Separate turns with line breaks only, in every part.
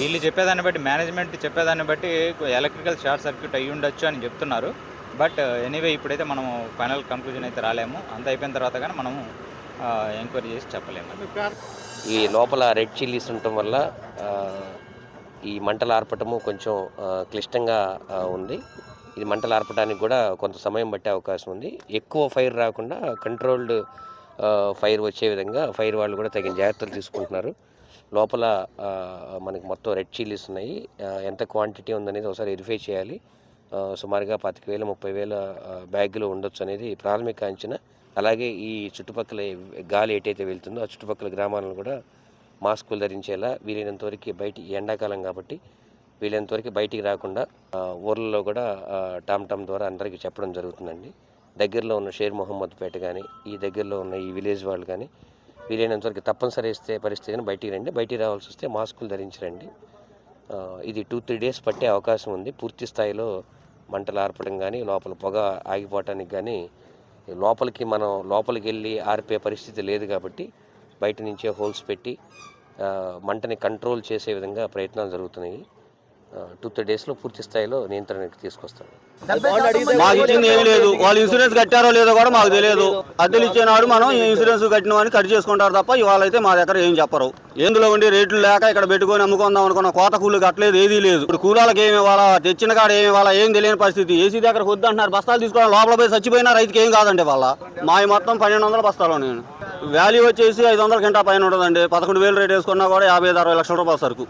వీళ్ళు చెప్పేదాన్ని బట్టి మేనేజ్మెంట్ చెప్పేదాన్ని బట్టి ఎలక్ట్రికల్ షార్ట్ సర్క్యూట్ అయ్యి ఉండొచ్చు అని చెప్తున్నారు. బట్ ఎనీవే ఇప్పుడైతే మనము ఫైనల్ కంక్లూజన్ అయితే రాలేము. అంత అయిపోయిన తర్వాత కానీ మనము ఎంక్వైరీ చేసి చెప్పలేము.
ఈ లోపల రెడ్ చిల్లీస్ ఉండటం వల్ల ఈ మంటలు ఆర్పటము కొంచెం క్లిష్టంగా ఉంది. ఇది మంటలు ఆర్పడానికి కూడా కొంత సమయం పట్టే అవకాశం ఉంది. ఎక్కువ ఫైర్ రాకుండా కంట్రోల్డ్ ఫైర్ వచ్చే విధంగా ఫైర్ వాళ్ళు కూడా తగిన జాగ్రత్తలు తీసుకుంటున్నారు. లోపల మనకి మొత్తం రెడ్ చిల్లీస్ ఉన్నాయి. ఎంత క్వాంటిటీ ఉందనేది ఒకసారి వెరిఫై చేయాలి. సుమారుగా పాతిక వేల ముప్పై వేల బ్యాగులు ఉండొచ్చు అనేది ప్రాథమిక అంచనా. అలాగే ఈ చుట్టుపక్కల గాలి ఎటైతే వెళ్తుందో ఆ చుట్టుపక్కల గ్రామాలను కూడా మాస్కులు ధరించేలా వీలైనంత వరకు బయట ఎండాకాలం కాబట్టి వీలైనంత వరకు బయటికి రాకుండా ఊర్లలో కూడా టామ్ టామ్ ద్వారా అందరికీ చెప్పడం జరుగుతుందండి. దగ్గరలో ఉన్న షేర్ మొహమ్మద్ పేట కానీ ఈ దగ్గరలో ఉన్న ఈ విలేజ్ వాళ్ళు కానీ వీలైనంత వరకు తప్పనిసరి ఇస్తే పరిస్థితిని బయటికి రండి. బయటికి రావాల్సి వస్తే మాస్కులు ధరించరండి ఇది టూ త్రీ డేస్ పట్టే అవకాశం ఉంది. పూర్తి స్థాయిలో మంటలు ఆర్పడం కానీ లోపల పొగ ఆగిపోవటానికి కానీ లోపలికి మనం లోపలికి వెళ్ళి ఆర్పే పరిస్థితి లేదు కాబట్టి బయట నుంచే హోల్స్ పెట్టి మంటని కంట్రోల్ చేసే విధంగా ప్రయత్నాలు జరుగుతున్నాయి. టూ త్రీ డేస్లో పూర్తి స్థాయిలో నియంత్రణకి తీసుకొస్తాం
మాకు ఇచ్చింది ఏమీ లేదు. వాళ్ళు ఇన్సూరెన్స్ కట్టారో లేదో కూడా మాకు తెలియదు. అద్దెలు ఇచ్చేనాడు మనం ఈ ఇన్సూరెన్స్ కట్టిన వాడిని కట్ చేసుకుంటారు తప్ప ఇవాళ అయితే మా దగ్గర ఏం చెప్పరు. ఎందులో ఉండి రేట్లు లేక ఇక్కడ పెట్టుకొని అమ్ముకుందాం అనుకున్న కోత కూలి కట్టలేదు ఏదీ లేదు. ఇప్పుడు కూలాలకు ఏమి ఇవ్వాలా? తెచ్చిన కాడ ఏమి ఇవ్వాలా? ఏం తెలియని పరిస్థితి. ఏసీ దగ్గర వద్దు అంటున్నారు బస్తాలు తీసుకోవడం లోపల పోయి చచ్చిపోయినా రైతుకి ఏం కాదండి వాళ్ళ. మావి మొత్తం పన్నెండు వందల బస్తాలు నేను వాల్యూ వచ్చేసి ఐదు వందల గంట పైన ఉంటుందండి. పదకొండు వేలు రేట్ వేసుకున్నా కూడా యాభై ఐదు అరవై లక్షల రూపాయల సరుకు.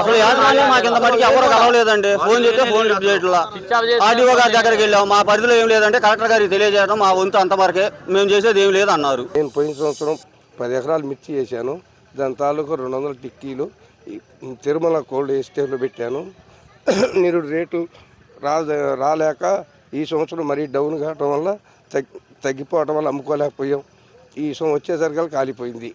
అసలు యాజమాన్యం మాకు ఇంత మటుకు ఎవరు కలవలేదండి. ఫోన్ చేస్తే ఫోన్ లిఫ్ట్ చేయట్లా. ఆర్డీఓ గారి దగ్గరికి వెళ్ళాం. మా పరిధిలో ఏం లేదంటే కలెక్టర్ గారికి తెలియజేయడం మా వంతు అంతవరకే మేము చేసేది ఏం లేదు అన్నారు
నేను పోయిన సంవత్సరం పది ఎకరాలు మిర్చి చేశాను. దాని తాలూకు రెండు వందల టిక్కీలు తిరుమల కోల్డ్ ఎస్టేట్లో పెట్టాను. మీరు రేటు రా రాలేక ఈ సంవత్సరం మరీ డౌన్ కావటం వల్ల తగ్గి తగ్గిపోవటం వల్ల అమ్ముకోలేకపోయాం. ఈ సంవత్సరం వచ్చేసరికల్ కాలిపోయింది.